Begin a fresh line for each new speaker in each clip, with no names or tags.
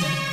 Yeah.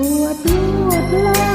ปวดปวดเลย